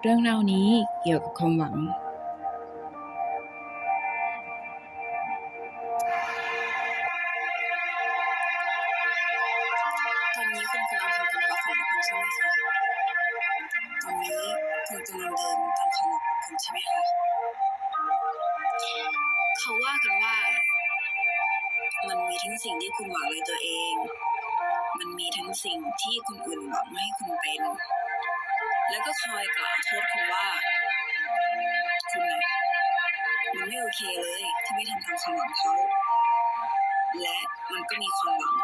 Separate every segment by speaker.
Speaker 1: เรื่องเล่านี้เกี่ยวกับความหวัง
Speaker 2: ตอนนี้คุณกำลังทำการฝันของคุณใช่ไหมคะตอนนี้คุณกำลังเดินตามความหวังของคุณใช่ไหมคะ เขาว่ากันว่า มันมีทั้งสิ่งที่คุณหวังในตัวเอง มันมีทั้งสิ่งที่คนอื่นหวังให้คุณเป็น แล้วก็คอยกล่าวโทษคุณว่า คุณนะมันไม่โอเคเลยที่ไม่ทำตามความหวังเขา และมันก็มีความหวัง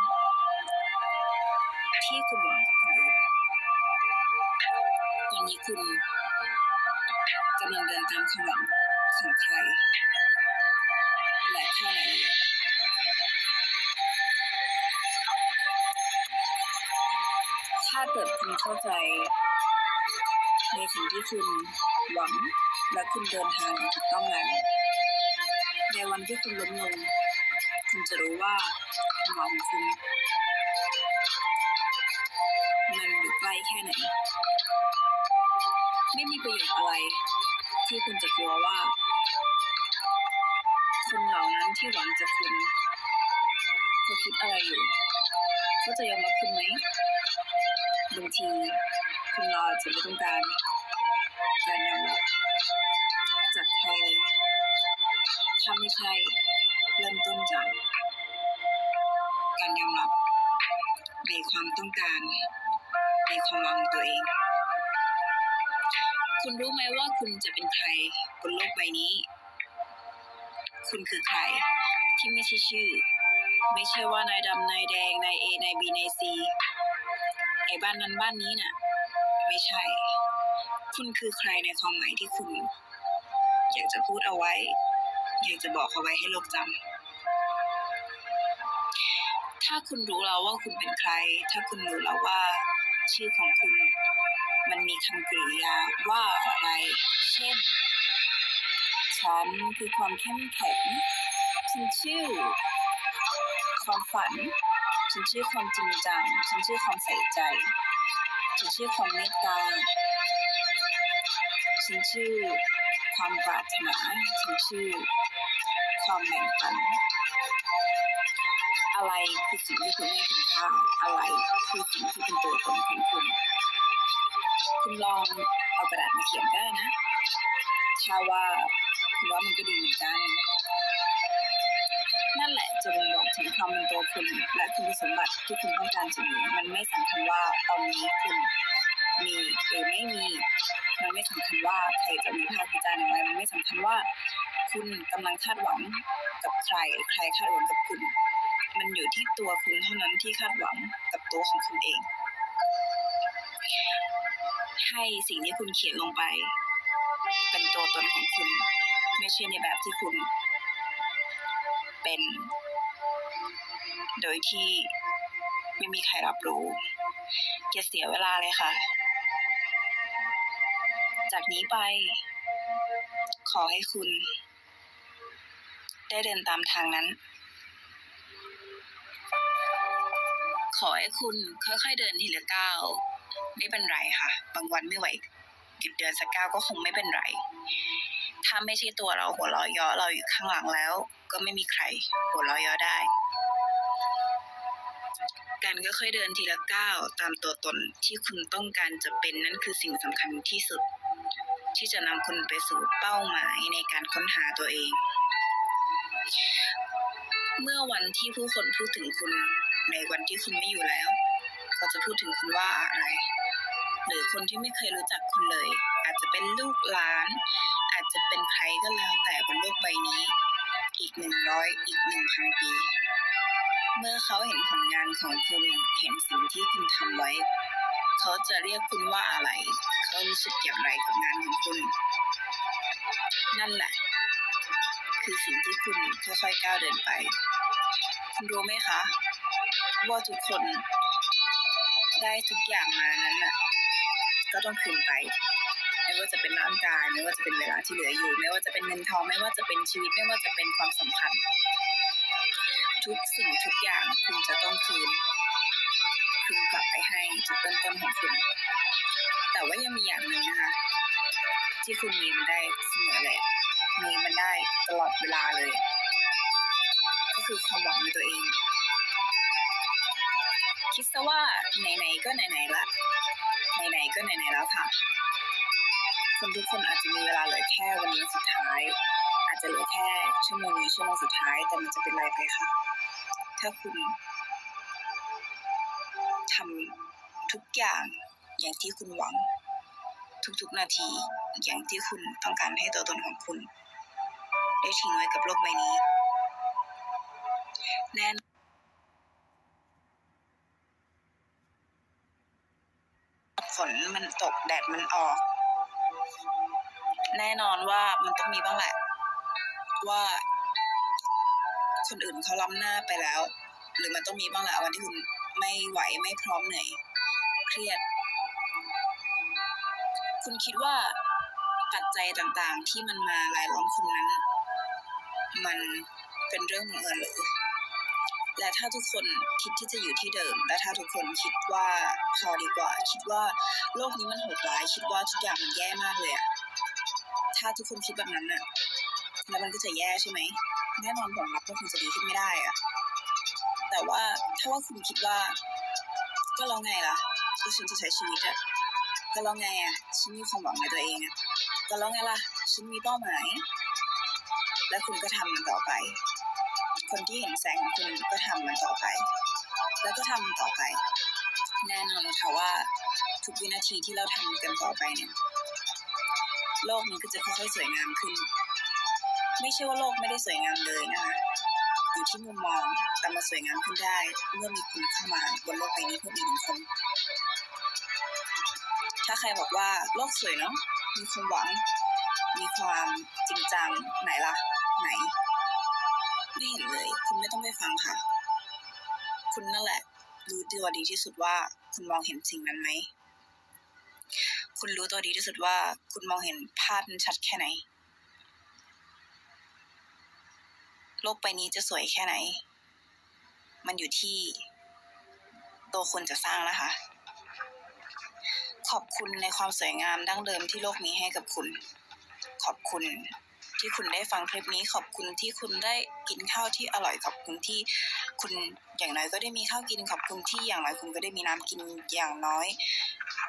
Speaker 2: ที่คุณหวังกับคนอื่นตอนนี้คุณกำลังเดินตามความหวังของใครและแค่ไหน ถ้าเกิดคุณเข้าใจ ในสิ่งที่คุณหวังและคุณเดินทางถูกต้องแล้วในวันที่คุณล้มลงคุณจะรู้ว่าความหวังของคุณมันอยู่ใกล้แค่ไหน ไม่มีประโยชน์อะไร ที่คุณจะกลัวว่าคนเหล่านั้นที่หวังจากคุณเขาคิดอะไรอยู่เขาจะยอมรับคุณไหมางทีคุณเราอจะไม่ต้องการการยอมรับจากใครเลยถ้าไม่ใช่เริ่มต้นจากการยอมรับในความต้องการในความหวังตัวเอง คุณรู้ไหมว่าคุณจะเป็นใครบนโลกใบนี้ คุณคือใครที่ไม่ใช่ชื่อ ไม่ใช่ว่านายดำนายแดงนายเอนายบีนายซี ไอ้บ้านนั้นบ้านนี้น่ะ ไม่ใช่ คุณคือใครในความหมายที่คุณ อยากจะพูดเอาไว้ อยากจะบอกเอาไว้ให้โลกจำถ้าคุณรู้แล้วว่าคุณเป็นใคร ถ้าคุณรู้แล้วว่า ชื่อของคุณ มันมีคำกริยาว่าอะไร เช่น ฉันคือความเข้มแข็งฉันชื่อ ความฝัน ฉันชื่อความจริงจัง ฉันชื่อความใส่ใจ ฉันชื่อความเมตตา ฉันชื่อความปรารถนา ฉันชื่อความแบ่งปัน อะไรคือสิ่งที่คุณให้คุณค่า อะไรคือสิ่งที่เป็นตัวตนของคุณ คุณลองเอากระดาษมาเขียนก็ได้นะถ้าว่าคุณว่ามันก็ดีเหมือนกัน ความเป็นตัวคุณและคุณสมบัติที่คุณต้องการจะมีมันไม่สำคัญว่าตอนนี้คุณมีหรือไม่มี มันไม่สำคัญว่าใครจะวิพากษ์วิจารณ์อย่างไรมันไม่สำคัญว่า คุณกำลังคาดหวังกับใครใครคาดหวังกับคุณ มันอยู่ที่ตัวคุณเท่านั้นที่คาดหวังกับตัวของคุณเอง ให้สิ่งที่คุณเขียนลงไป เป็นตัวตนของคุณ ไม่ใช่ในแบบที่คุณ เป็น โดยที่ไม่มีใครรับรู้ อย่าเสียเวลาเลยค่ะ จากนี้ไป ขอให้คุณ ได้เดินตามทางนั้น ขอให้คุณค่อยๆเดินทีละก้าวไม่เป็นไรค่ะ บางวันไม่ไหวหยุดเดินสักก้าวก็คงไม่เป็นไร ถ้าไม่ใช่ตัวเราหัวเราะยาะเราอยู่ข้างหลังแล้ว ก็ไม่มีใครหัวเราะยาะได้ การก็ค่อยเดินทีละก้าวตามตัวตนที่คุณต้องการจะเป็นนั่นคือสิ่งสำคัญที่สุด ที่จะนำคุณไปสู่เป้าหมายในการค้นหาตัวเอง เมื่อวันที่ผู้คนพูดถึงคุณในวันที่คุณไม่อยู่แล้ว เขาจะพูดถึงคุณว่าอะไร หรือคนที่ไม่เคยรู้จักคุณเลย อาจจะเป็นลูกหลาน อาจจะเป็นใครก็แล้วแต่บนโลกใบนี้ อีกหนึ่งร้อยอีกหนึ่งพันปี เมื่อเขาเห็นผลงานของคุณเห็นสิ่งที่คุณทำไว้ เขาจะเรียกคุณว่าอะไร เขารู้สึกอย่างไรกับงานของคุณ นั่นแหละ คือสิ่งที่คุณค่อยๆก้าวเดินไปคุณรู้ไหมคะ ว่าทุกคนได้ทุกอย่างมานั้นน่ะ ก็ต้องคืนไปไม่ว่าจะเป็นร่างกายไม่ว่าจะเป็นเวลาที่เหลืออยู่ ไม่ว่าจะเป็นเงินทองไม่ว่าจะเป็นชีวิตไม่ว่าจะเป็นความสัมพันธ์ ทุกสิ่งทุกอย่างคุณจะต้องคืน คืนกลับไปให้จุดเริ่มต้นของคุณ แต่ว่ายังมีอย่างหนึ่งนะคะ ที่คุณมีมันได้เสมอเละมีมันได้ตลอดเวลาเลย ก็คือความหวังในตัวเอง คิดซะว่าไหนๆก็ไหนๆละไหนๆก็ไหนๆแล้วค่ะคนทุกคนอาจจะมีเวลาเหลือแค่วันนี้สุดท้าย อาจจะเหลือแค่ชั่วโมงนี้ชั่วโมงสุดท้ายแต่มันจะเป็นไรไปคะ ถ้าคุณทำทุกอย่างอย่างที่คุณหวัง ทุกๆนาทีอย่างที่คุณต้องการให้ตัวตนของคุณ ได้ทิ้งไว้กับโลกใบนี้ แน่นฝนมันตกแดดมันออก แน่นอนว่ามันต้องมีบ้างแหละ ว่า คนอื่นเขาล้ำหน้าไปแล้ว หรือมันต้องมีบ้างแหละวันที่คุณไม่ไหวไม่พร้อมเหนื่อยเครียด คุณคิดว่าปัจจัยต่างๆ ที่มันมารายล้อมคุณนั้น มันเป็นเรื่องบังเอิญหรือและถ้าทุกคนคิดที่จะอยู่ที่เดิม และถ้าทุกคนคิดว่าพอดีกว่า คิดว่าโลกนี้มันโหดร้าย คิดว่าทุกอย่างมันแย่มากเลยอะถ้าทุกคนคิดแบบนั้นน่ะแล้วมันก็จะแย่ใช่ไหม แน่นอนผลลัพธ์ก็คงจะดีขึ้นไม่ได้อะแต่ว่าถ้าว่าคุณคิดว่า ก็แล้วไงล่ะก็ฉันจะใช้ชีวิตอะก็แล้วไงอะฉันมีความหวังในตัวเองอะก็แล้วไงล่ะฉันมีเป้าหมาย และคุณก็ทำมันต่อไป คนที่เห็นแสงของคุณก็ทำมันต่อไป แล้วก็ทำมันต่อไป แน่นอนค่ะว่าทุกวินาทีที่เราทำกันต่อไปเนี่ยโลกมันก็จะค่อยๆสวยงามขึ้น ไม่ใช่ว่าโลกไม่ได้สวยงามเลยนะคะอยู่ที่มุมมองแต่มาสวยงามขึ้นได้ เมื่อมีคุณเข้ามาบนโลกใบนี้เพิ่มอีกหนึ่งคนถ้าใครบอกว่าโลกสวยเนาะมีความหวัง มีความจริงจังไหนล่ะ ไหนไม่เห็นเลย คุณไม่ต้องไปฟังค่ะ คุณนั่นแหละ รู้ตัวดีที่สุดว่า คุณมองเห็นสิ่งนั้นไหม คุณรู้ตัวดีที่สุดว่า คุณมองเห็นภาพนั้นชัดแค่ไหน โลกใบนี้จะสวยแค่ไหน มันอยู่ที่ ตัวคุณจะสร้างนะคะ ขอบคุณในความสวยงามดั้งเดิมที่โลกมีให้กับคุณ ขอบคุณที่คุณได้ฟังคลิปนี้ขอบคุณที่คุณได้กินข้าวที่อร่อยขอบคุณที่คุณอย่างน้อยก็ได้มีข้าวกินขอบคุณที่อย่างน้อยคุณก็ได้มีน้ำกินอย่างน้อย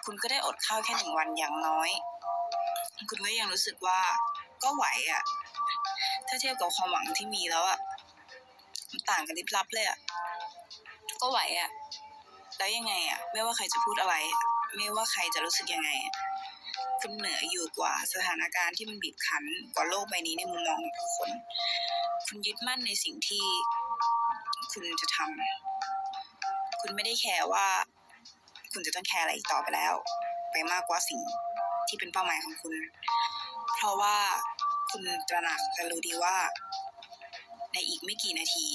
Speaker 2: คุณก็ได้อดข้าวแค่หนึ่งวันอย่างน้อย คุณก็ยังรู้สึกว่าก็ไหวอะ่ะ ถ้าเทียบกับความหวังที่มีแล้วอะ่ะมันต่างกันลิบลับเลยอะ่ะก็ไหวอะ่ะแล้วยังไงอะ่ะไม่ว่าใครจะพูดอะไร ไม่ว่าใครจะรู้สึกยังไง คุณเหนืออยู่กว่าสถานการณ์ที่มันบีบคั้นกว่าโลกใบนี้ในมุมมองของทุกคน คุณยึดมั่นในสิ่งที่คุณจะทำคุณไม่ได้แคร์ว่า คุณจะต้องแคร์อะไรอีกต่อไปแล้ว ไปมากกว่าสิ่งที่เป็นเป้าหมายของคุณ เพราะว่า คุณตระหนักและรู้ดีว่า ในอีกไม่กี่นาที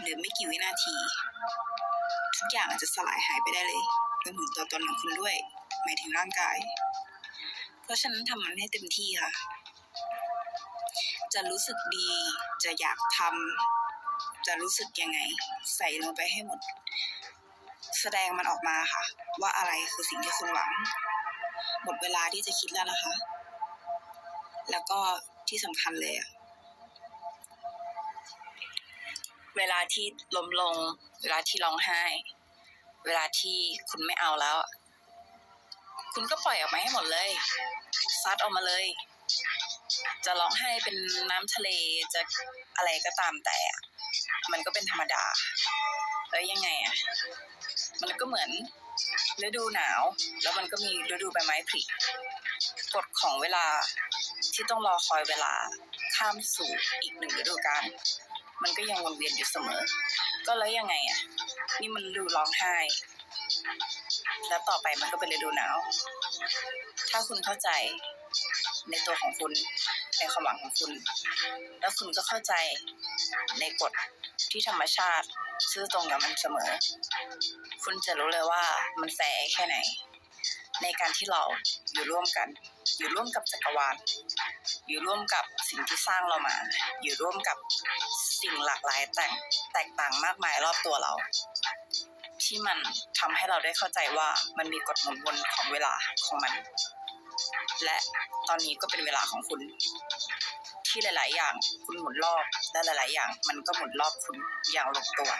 Speaker 2: หรือไม่กี่วินาที ทุกอย่างอาจจะสลายหายไปได้เลยรวมถึงตัวตนของคุณด้วย หมายถึงร่างกาย เพราะฉะนั้นทำมันให้เต็มที่ค่ะ จะรู้สึกดี จะอยากทำจะรู้สึกยังไง ใส่ลงไปให้หมด แสดงมันออกมาค่ะ ว่าอะไรคือสิ่งที่คุณหวัง หมดเวลาที่จะคิดแล้วนะคะ แล้วก็ ที่สำคัญเลยอะเวลาที่ล้มลง เวลาที่ร้องไห้ เวลาที่คุณไม่เอาแล้วอะคุณก็ปล่อยออกมาให้หมดเลย ซัดออกมาเลย จะร้องไห้เป็นน้ำทะเล จะอะไรก็ตามแต่อะมันก็เป็นธรรมดา แล้วยังไงอะ มันก็เหมือนฤดูหนาว แล้วมันก็มีฤดูใบไม้ผลิกฎของเวลา ที่ต้องรอคอยเวลาข้ามสู่อีกหนึ่งฤดูกาลมันก็ยังวนเวียนอยู่เสมอ ก็แล้วยังไงอะ นี่มันฤดูร้องไห้ แล้วต่อไปมันก็เป็นฤดูหนาว ถ้าคุณเข้าใจในตัวของคุณ ในความหวังของคุณ แล้วคุณก็เข้าใจในกฎที่ธรรมชาติซื่อตรงกับมันเสมอ คุณจะรู้เลยว่ามันแฝงแค่ไหน ในการที่เราอยู่ร่วมกัน อยู่ร่วมกับจักรวาล อยู่ร่วมกับสิ่งที่สร้างเรามา อยู่ร่วมกับสิ่งหลากหลายแตแตกต่างมากมายรอบตัวเรา ที่มันทำให้เราได้เข้าใจว่ามันมีกฎหมุนวนของเวลาของมัน และตอนนี้ก็เป็นเวลาของคุณ ที่หลาย ๆ อย่างคุณหมุนรอบและหลาย ๆ อย่าง มันก็หมุนรอบคุณอย่างลงตัว